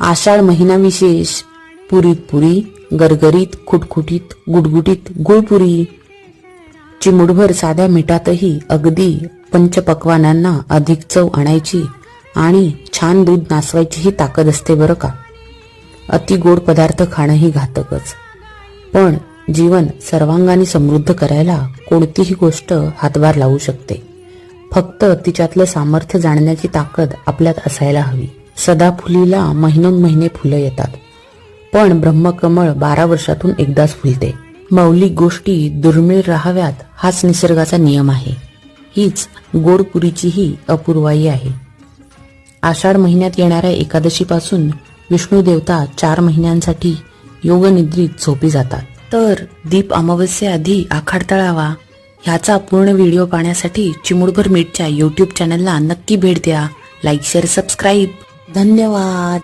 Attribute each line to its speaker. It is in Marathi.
Speaker 1: आषाढ महिना विशेष पुरीत पुरी गरगरीत खुटखुटीत गुटगुटीत गुळपुरी. चिमुडभर साध्या मिठातही अगदी पंचपक्वानांना अधिक चव आणायची आणि छान दूध नासवायची ही ताकद असते बरं का? अति गोड पदार्थ खाणंही घातकच. पण जीवन सर्वांगाने समृद्ध करायला कोणतीही गोष्ट हातभार लावू शकते. फक्त तिच्यातलं सामर्थ्य जाणण्याची ताकद आपल्यात असायला हवी. सदाफुलीला महिनोन महिने फुलं येतात. पण ब्रह्मकमळ बारा वर्षातून एकदाच फुलते. मौलिक गोष्टी दुर्मिळ राहाव्यात हाच निसर्गाचा नियम आहे. हीच गोडपुरीचीही अपूर्वाई आहे. आषाढ महिन्यात येणाऱ्या एकादशीपासून विष्णू देवता चार महिन्यांसाठी योगनिद्रीत झोपी जातात. तर दीप अमावस्येआधी आखाड तळावा. ह्याचा पूर्ण व्हिडिओ पाहण्यासाठी चिमुडभर मीटच्या यूट्यूब चॅनलला नक्की भेट द्या. लाईक शेअर सबस्क्राईब धन्यवाद